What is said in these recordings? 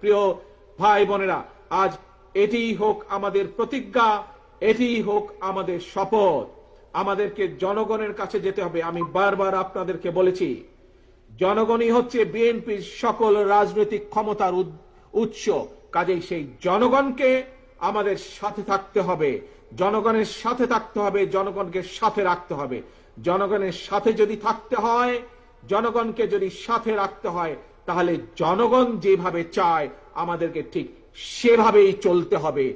প্রিয় ভাই বোনেরা, আজ এটিই হোক আমাদের প্রতিজ্ঞা, এটিই হোক আমাদের শপথ। আমাদেরকে জনগণের কাছে যেতে হবে, আমি বারবার আপনাদেরকে বলেছি। জনগণই হচ্ছে বিএনপির সকল রাজনৈতিক ক্ষমতার উৎস। কাজেই সেই জনগণকে আমাদের সাথে থাকতে হবে। জনগণের সাথে থাকতে হবে, জনগণকে সাথে রাখতে হবে। জনগণের সাথে যদি থাকতে হয়, জনগণকে যদি সাথে রাখতে হয় তাহলে জনগণ যেভাবে চায়, আমাদেরকে ঠিক সেভাবেই চলতে হবে।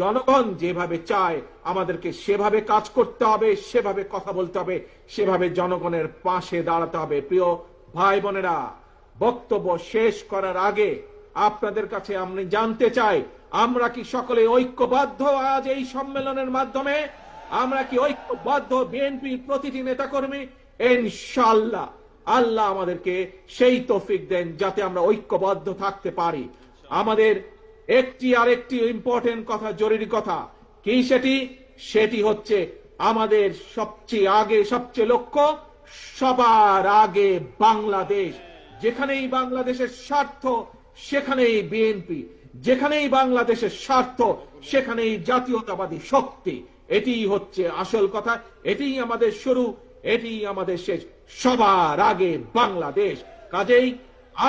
জনগণ যেভাবে চায়, আমাদেরকে সেভাবে কাজ করতে হবে, সেভাবে কথা বলতে হবে, সেভাবে জনগণের পাশে দাঁড়াতে হবে। প্রিয় ভাই বোনেরা, বক্তব্য শেষ করার আগে আপনাদের কাছে আমি জানতে চাই, আমরা কি সকলে ঐক্যবদ্ধ আজ এই সম্মেলনের মাধ্যমে? আমরা কি ঐক্যবদ্ধ বিএনপির প্রতিটি নেতাকর্মী? ইনশাআল্লাহ। আল্লাহ আমাদেরকে সেই তৌফিক দেন যাতে আমরা ঐক্যবদ্ধ থাকতে পারি। আমাদের একটি আর একটি ইম্পর্টেন্ট কথা, জরুরি কথা, কি সেটি? সেটি হচ্ছে আমাদের সবচেয়ে আগে, সবচেয়ে লক্ষ্য, সবার আগে বাংলাদেশ। যেখানেই বাংলাদেশের স্বার্থ, সেখানেই বিএনপি যেখানেই বাংলাদেশের স্বার্থ, সেখানেই জাতীয়তাবাদী শক্তি। এটিই হচ্ছে আসল কথা, এটিই আমাদের শুরু। এটিই আমাদের শেষ। সবার আগে বাংলাদেশ। কাজেই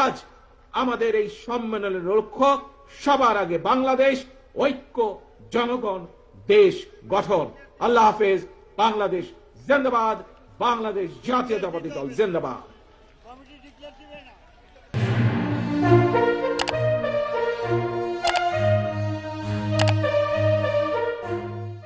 আজ আমাদের এই সম্মেলনের লক্ষ্য সবার আগে বাংলাদেশ, ঐক্য, জনগণ, দেশ গঠন। আল্লাহ হাফেজ, বাংলাদেশ জিন্দাবাদ, বাংলাদেশ জাতীয়তাবাদী দল জিন্দাবাদ।